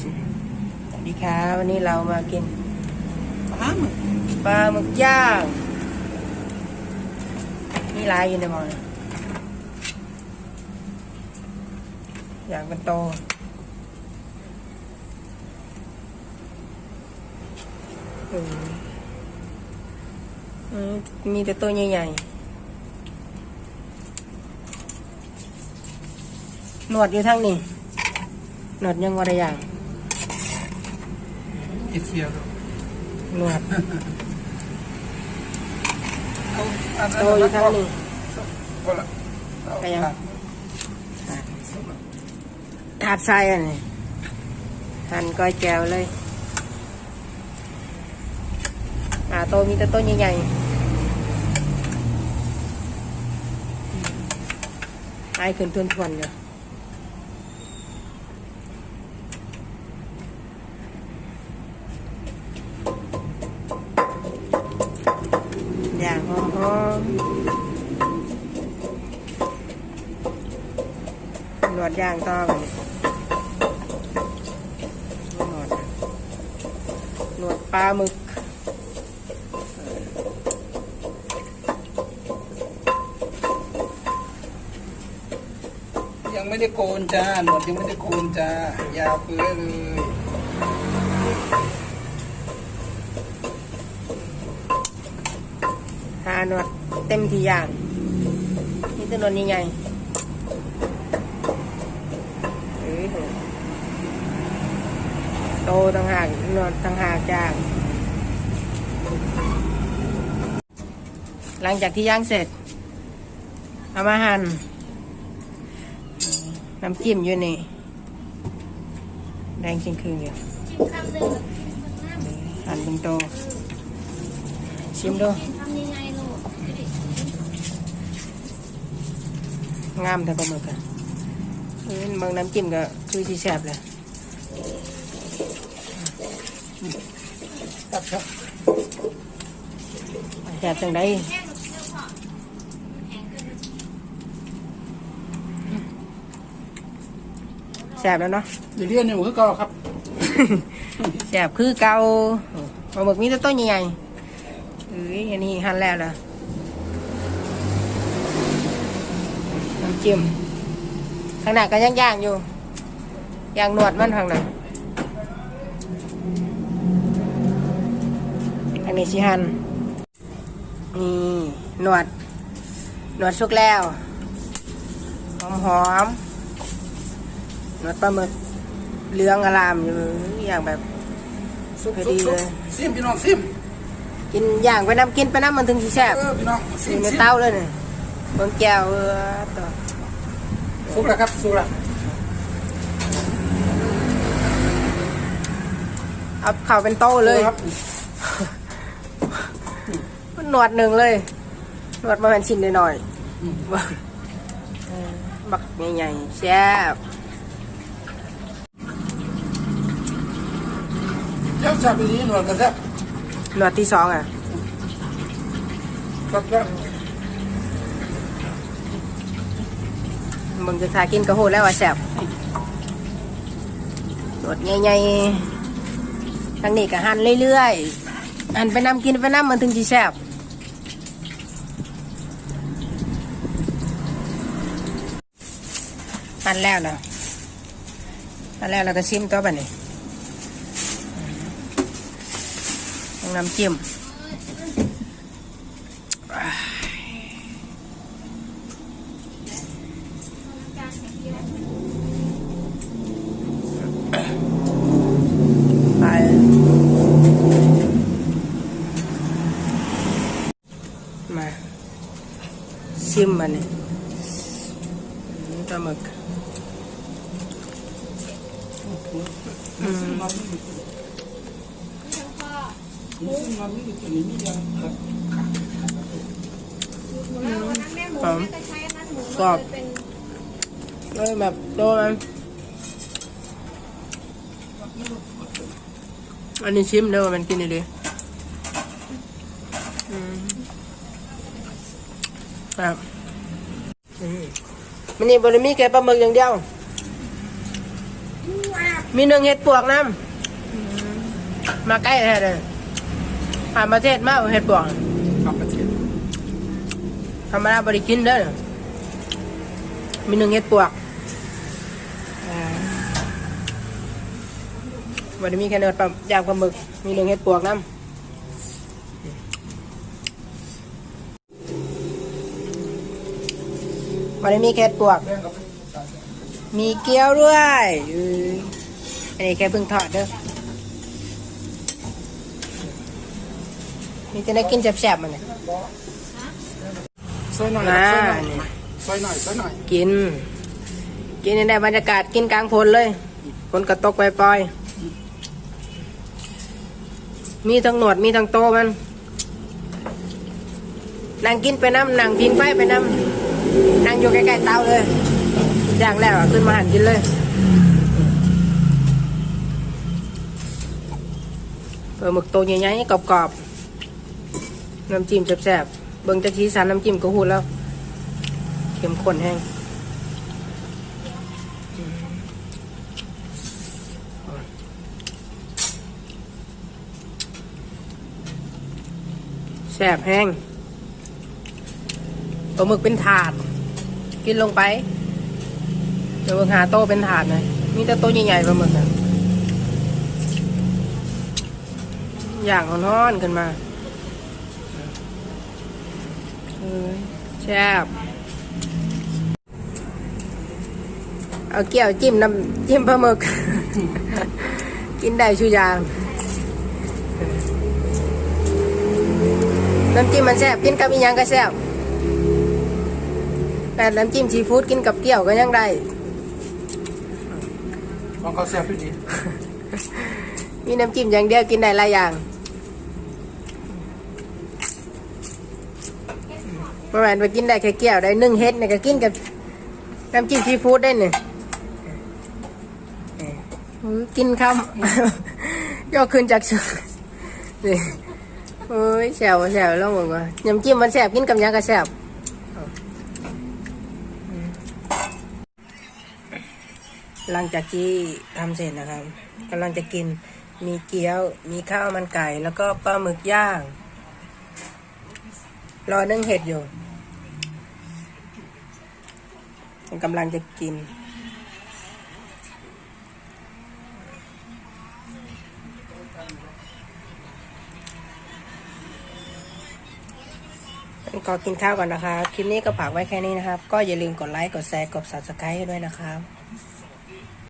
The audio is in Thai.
สวัสดีค่ะวันนี้เรามากินปลาหมึกปลาหมึกย่างนี่ลายอยู่ในมอนอย่างเป็นโตมีแต่ตัวใหญ่ๆหนวดอยู่ทั้งนี้หนวดยังว่าอะไรอย่าง อเชียครับหนวดเอาอันโตอยู่ทั้งนี้ก็ละเอาไปยังครับถาดทรายอันนี้หั่นก้อยแจวเลยอ่าโตมีแต่ต้นใหญ่ๆไอ้ขึ้นทวนทวนๆอยู่ ย่างหอมหนวดย่างต่อไปหนวดหนวดปลาหมึกยังไม่ได้โกนจ้าหนวดยังไม่ได้โกนจ้ายาวเปื้อเลย หาหนวดเต็มที่อย่างนี่ตัวหนวดใหญ่ๆเอ้ยโตต่างหากนวดต่างหากจ้างหลังจากที่ย่างเสร็จเอามาหั่นน้ำจิ้มอยู่นี่แดงจริงคืนอยู่หั่นเป็นโตชิมดู ทำยั งไงลูกงามแต่ปลาหมึกอะเอ้ยบางน้ำจิ้มก็คือที่แซ่บเลยครับครับแซ่บจังไดแซ่บแล้วเนาะเดี๋ยวเรียนในหัวก็ครับแซ่บคือเก่าปลาหมึกมีแต่ต้นใหญ่ๆเอ้ยอันนี้หั่นแล้วล่ะน้ำ จิ้มข้างหน้าก็ย่างๆอยู่ย่างหนวดมันข้างหน้าอันนี้สิหั่นนี่หนวดหนวดสุกแล้วหอมหอมๆหนวดปลาหมึกเหลืองอลามอยู่อย่างแบบซุปพอซุดีปซุเลปยซิมพี่น้องซิมกินย่างไปน้ำกินไปน้ำมันถึงสิแซ่บเออพี่น้องอซิมยู่ในซิมเตาเลยเนี่ยเบิ่งแก้วเออต่อ ซุปแล้วครับซุปแล้วเอาเข่าเป็นโต้เลย ครับมันหนวดหนึ่งเลย หนวดมาเป็นชิ้นหน่อยอืมๆบักเออบักใหญ่ๆแซ่บเจ้าชาบีหนวดกันครับหนวดที่สองอะครับครับ มึงจะทากินกระโหแล้วว่าแซ่บหนวดใหญ่ๆทางนี้ก็หั่นเรื่อยๆหั่นไปน้ำกินไปน้ำมันถึงสิแซ่บหั่นแล้วนะหั่นแล้วเราก็ชิมตัวไปนี่ต้องน้ำจิ้มไปมา ชิมมันนี่อืมปลาหมึกอืมมันไม่มีมันไม่มีตัวนี้มียังครับวันนั้นแม่หมูหอมแม่ก็ใช้อันนั้นหมูกรอบเลยแบบโตมันอันนี้ชิมเด้อว่ามันกินดีๆอืมครับ มันนี่บริมีแค่ปลาหมึกอย่างเดียว มีหนึ่งเห็ดปวกน้ำมาใกล้แท้เลยผ่านประเทศมากเห็ดปวกทำประเทศธรรมดาบริกินเด้อมีหนึ่งเห็ดปวกอ่าวันมีแค่เนื้อปลาอย่างปลาหมึก มีหนึ่งเห็ดปวกน้ำ วันนี้มีแค่เห็ดปวกเรื่องกับมีเกี๊ยวด้วยอืออันนี้แค่เพิ่งทอดเด้อมีจะได้กินแซ่บๆมันเนี่ยซอยหน่อยอ่าซอยหน่อยซอยหน่อย กิน กินในได้บรรยากาศกินกลางฝนเลยฝนกระตกปล่อยๆมีทั้งหนวดมีทั้งโตมันนั่งกินไปน้ำนั่งพิงไฟไปน้ำ นั่งอยู่ใกล้ๆเตาเลยย่างแล้วขึ้นมาหันกินเลยเปิดหมึกโตใหญ่ๆกรอบๆน้ำจิ้มแซ่บๆเบิ่งจากสีสันน้ำจิ้มก็หูแล้วเข้มข้นแห้งแซ่บแห้ง ปลาหมึกเป็นถาด กินลงไปเดี๋ยวเบิ่งหาโตเป็นถาดหน่อยมีแต่โตใหญ่ๆปลาหมึกนะอย่างร้อนๆขึ้นมาแซ่บเอาเกี่ยวจิ้มน้ำจิ้มปลาหมึก กินได้ชูยางน้ำจิ้มมันแซ่บกินกับอีหยังก็แซ่บ แต่น้ำจิ้มซีฟู้ดกินกับเกี่ยวก็ยังได้ลองเขาแซ่บดูดีมีน้ำจิ้มอย่างเดียวกินได้หลายอย่างเมื่อวานไปกินได้แค่เกี่ยวได้นึ่งเฮ็ดเนี่ยก็กินกับน้ำจิ้มซีฟู้ดได้เนี่ยอืมกินคำยกขึ้นจากสุนี่โอ้ยแซวแซวลองบอกว่าน้ำจิ้มมันแซ่บกินกับหยังก็แซ่บ หลังจากที่ทำเสร็จนะครับกำลังจะกินมีเกี๊ยว มีข้าวมันไก่ แล้วก็ปลาหมึกย่าง รอนึ่งเห็ดอยู่กำลังจะกิน ก็กินข้าวก่อนนะคะคลิปนี้ก็ฝากไว้แค่นี้นะครับ ก็อย่าลืมกดไลค์ กดแชร์ กด subscribe ด้วยนะครับ